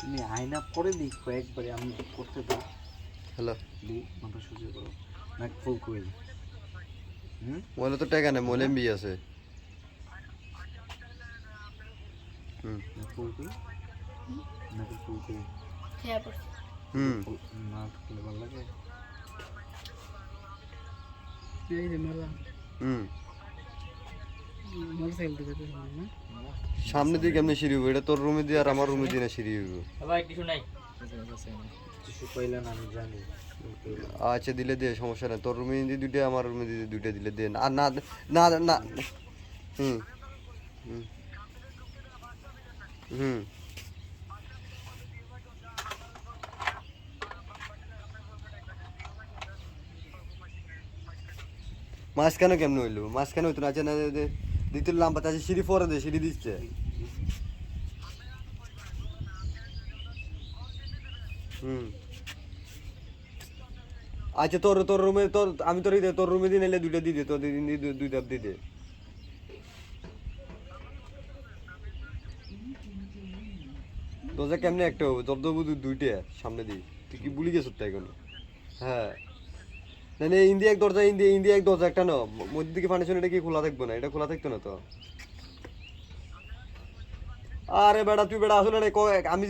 তুমি আয়না পরে দিই কয়েকবারে আমি করতে দাও হ্যালো। দিই মাথা সুজি করো। নাক ফুল করে হুম? মোবাইলে তো টাকা নেই মোবাইলে এমবি আছে। হুম। নাক ফুল করে নাক ফুল করে হ্যাঁ পড়ছে। হুম। না থাকলে ভালো লাগে। এই যে মারলাম হুম। সামনে দিকে কেমনে সিঁড়ি হইব এটা তোর রুমে দিয়ে আর আমার রুমে দিয়ে না সিঁড়ি হইব ভাই কিছু নাই। আচ্ছা দিলে দে সমস্যা নাই। তোর রুমে দিয়ে দুইটা আমার রুমে দিয়ে দুইটা দিলে দে। আর না না না হুম হুম হুম। মাঝখানে কেমনে হইল? মাঝখানে হইতো না? আচ্ছা না দ্বিতীয় লাম্বা আছে সিঁড়ি পরে দে সিঁড়ি দিচ্ছে। হুম। আচ্ছা তোর তোর রুমে, তোর, আমি তোর তোর রুমে দিয়ে নিলে দুইটা দিয়ে দে, তোর দিন দুইটা দিয়ে দে। দরজা কেমনে একটা হবে? তো দুইটা, সামনে দিই তুই কি ভুলি গেছ তাই কোনো হ্যাঁ। না না ইন্ডিয়া এক দরজা ইন্ডিয়া ইন্ডিয়া এক দরজা, একটা না মধ্যে দিকে ফাউন্ডেশন এটা কি খোলা থাকবে না? এটা খোলা থাকতো না তো? আরে বেটা তুই বেটা আসলে আমি